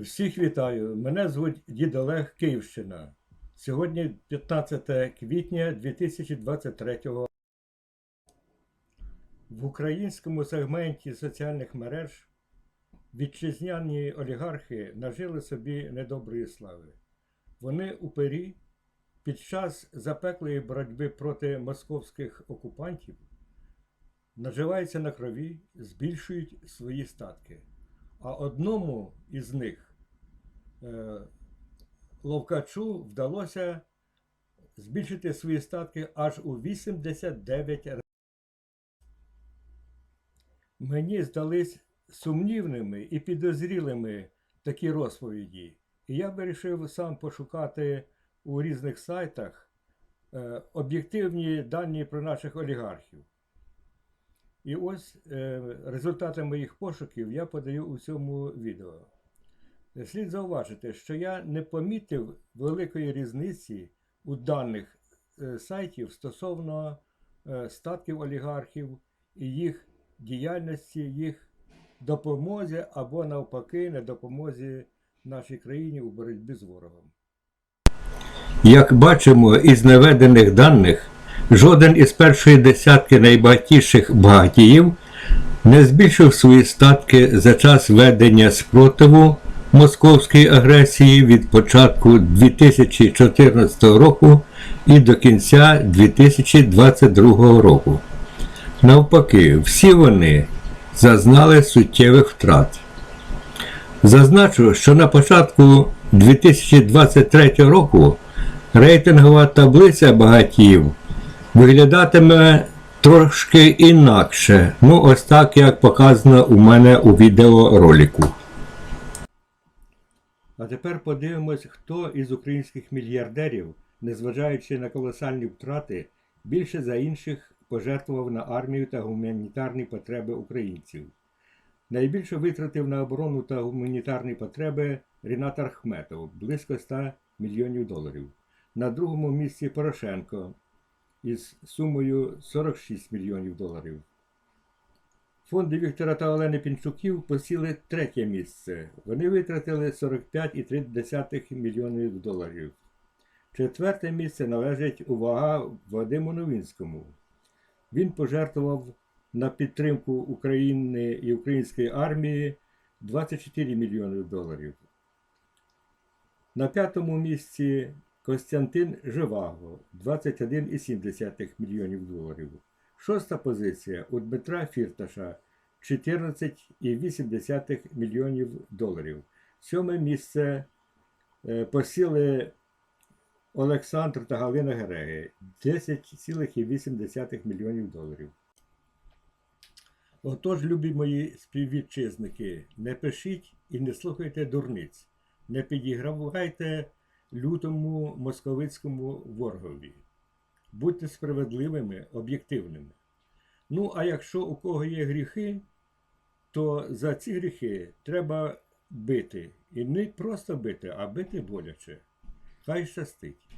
Всіх вітаю! Мене звуть Дід Олег Київщина. Сьогодні 15 квітня 2023 року. В українському сегменті соціальних мереж вітчизняні олігархи нажили собі недоброї слави. Вони упері під час запеклої боротьби проти московських окупантів наживаються на крові, збільшують свої статки. А одному із них Ловкачу вдалося збільшити свої статки аж у 89 разів. Мені здались сумнівними і підозрілими такі розповіді. І я вирішив сам пошукати у різних сайтах е, об'єктивні дані про наших олігархів. І ось е, результати моїх пошуків я подаю у цьому відео. Слід зауважити, що я не помітив великої різниці у даних е, сайтів стосовно е, статків олігархів і їх діяльності, їх допомозі або навпаки не допомозі нашій країні у боротьбі з ворогом. Як бачимо із наведених даних, жоден із першої десятки найбагатіших багатіїв не збільшив свої статки за час ведення спротиву московської агресії від початку 2014 року і до кінця 2022 року. Навпаки, всі вони зазнали суттєвих втрат. Зазначу, що на початку 2023 року рейтингова таблиця багатіїв виглядатиме трошки інакше. Ну, ось так, як показано у мене у відеоролику. А тепер подивимось, хто із українських мільярдерів, незважаючи на колосальні втрати, більше за інших пожертвував на армію та гуманітарні потреби українців. Найбільше витратив на оборону та гуманітарні потреби Рінат Архметов близько 100 мільйонів доларів. На другому місці Порошенко із сумою 46 мільйонів доларів. Фонди Віктора та Олени Пінчуків посіли третє місце. Вони витратили 45,3 мільйонів доларів. Четверте місце належить увага Вадиму Новінському. Він пожертвував на підтримку України і української армії 24 мільйони доларів. На п'ятому місці Костянтин Живаго 21,7 мільйонів доларів. Шоста позиція у Дмитра Фірташа 14,8 мільйонів доларів. Сьоме місце е, посіли Олександр та Галина Гереги 10,8 мільйонів доларів. Отож, любі мої співвітчизники, не пишіть і не слухайте дурниць, не підігравайте лютому московицькому ворогові. Будьте справедливими, об'єктивними. Ну, а якщо у кого є гріхи, то за ці гріхи треба бити. І не просто бити, а бити боляче. Хай щастить.